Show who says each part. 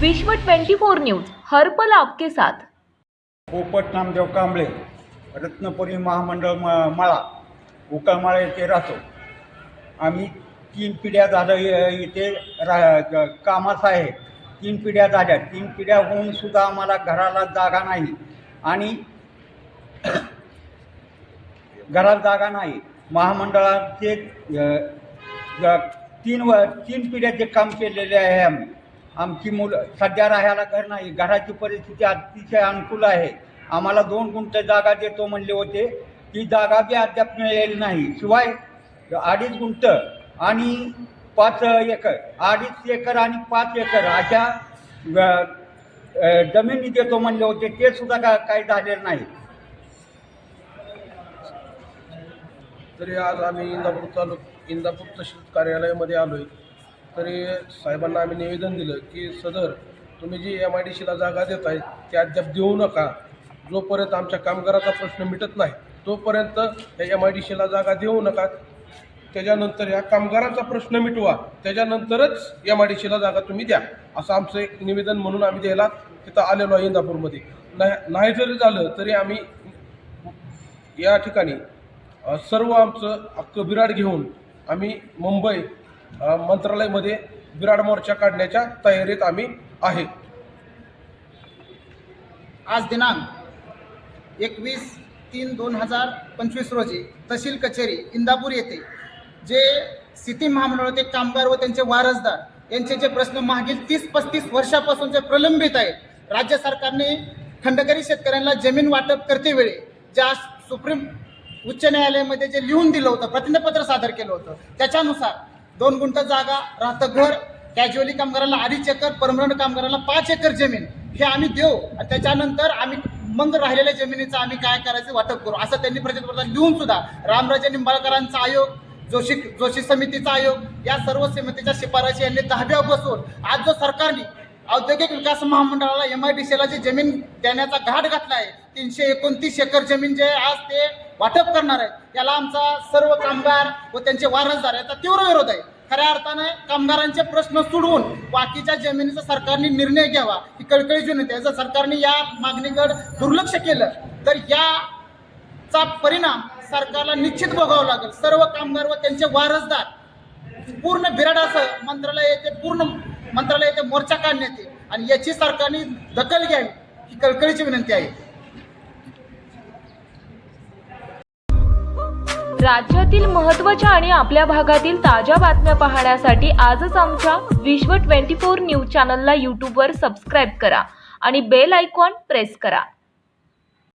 Speaker 1: विश्व 24 न्यूज हरपल आपके साथ.
Speaker 2: पोपट नामदेव कांबळे रत्नपुरी महामंडळ म माळा उकळमाळा येथे राहतो. आम्ही तीन पिढ्या झालं इथे रा कामास आहे. तीन पिढ्या झाल्या तीन पिढ्या होऊन सुद्धा आम्हाला घराला जागा नाही आणि घरात जागा नाही. महामंडळाचे तीन व तीन पिढ्याचे काम केलेले आहे आम्ही. आमची मुलं सध्या राहायला घर नाही. घराची परिस्थिती अतिशय अनुकूल आहे. आम्हाला दोन गुंठ जागा देतो म्हणले होते. ती जागा बी अद्याप मिळालेली नाही. शिवाय अडीच गुंठ आणि पाच एकर अडीच एकर आणि पाच एकर अशा जमिनी देतो म्हणले होते. ते सुद्धा का काही झालेलं नाही.
Speaker 3: तरी आज आम्ही इंदापूर तालुक इंदापूर तहसील कार्यालयामध्ये आलो आहे तरी साहेबांना आम्ही निवेदन दिलं की सदर तुम्ही जी एम आय डी सीला जागा देत आहे ती अद्याप देऊ नका. जोपर्यंत आमच्या कामगाराचा प्रश्न मिटत नाही तोपर्यंत या एम आय डी सीला जागा देऊ नका. त्याच्यानंतर या कामगारांचा प्रश्न मिटवा. त्याच्यानंतरच एम आय डी सीला जागा तुम्ही द्या. असं आमचं एक निवेदन म्हणून आम्ही द्यायला तिथं आलेलो आहे इंदापूरमध्ये. नाही नाही जरी झालं तरी आम्ही या ठिकाणी सर्व आमचं अख्खं बिराड घेऊन आम्ही मुंबई मंत्रालयामध्ये विराड मोर्चा काढण्याच्या तयारीत आम्ही आहे.
Speaker 4: आज दिनांक एकवीस तीन दोन हजार पंचवीस रोजी तहसील कचेरी इंदापूर येथे जे सिटी महामंडळाचे कामगार व त्यांचे वारसदार यांचे जे प्रश्न मागील तीस पस्तीस वर्षापासून जे प्रलंबित आहेत राज्य सरकारने खंडकरी शेतकऱ्यांना जमीन वाटप करतेवेळी ज्या सुप्रीम उच्च न्यायालयामध्ये जे लिहून दिलं होतं प्रतिज्ञापत्र सादर केलं होतं त्याच्यानुसार दोन गुंठ जागा राहतं घर कॅज्युअली कामगाराला अडीच एकर परमनंट कामगाराला पाच एकर जमीन. हे आम्ही देऊ. आणि त्याच्यानंतर आम्ही मग राहिलेल्या जमिनीचं आम्ही काय करायचं वाटप करू. असं त्यांनी प्रतिज्ञापत्र लिहून सुद्धा रामराजे निंबाळकरांचा आयोग जोशी जोशी समितीचा आयोग या सर्व समितीच्या शिफारशी यांनी दहाव्या बसून आज जो सरकारने औद्योगिक विकास महामंडळाला एम आय डी सीला जी जमीन देण्याचा घाट घातला आहे तीनशे एकोणतीस एकर जमीन जे आज ते वाटप करणार आहे त्याला आमचा सर्व कामगार व त्यांचे वारसदार याचा तीव्र विरोध आहे. खऱ्या अर्थाने कामगारांचे प्रश्न सोडवून बाकीच्या जमिनीचा सरकारने निर्णय घ्यावा ही कळकळी जुन आहे. जर सरकारने या मागणीकडे दुर्लक्ष केलं तर याचा परिणाम सरकारला निश्चित भोगावा लागेल. सर्व कामगार व त्यांचे वारसदार पूर्ण बिराडासह मंत्रालय येथे पूर्ण मंत्रालय मोर्चा काढण्यात येईल आणि याची सरकारने दखल घ्यावी ही कळकळीची विनंती आहे.
Speaker 1: राज्यातील महत्त्वाच्या आणि आपल्या भागातील ताज्या बातम्या पाहण्यासाठी आजच आमच्या विश्व 24 न्यूज चॅनलला यूट्यूबवर सबस्क्राईब करा आणि बेल आयकॉन प्रेस करा.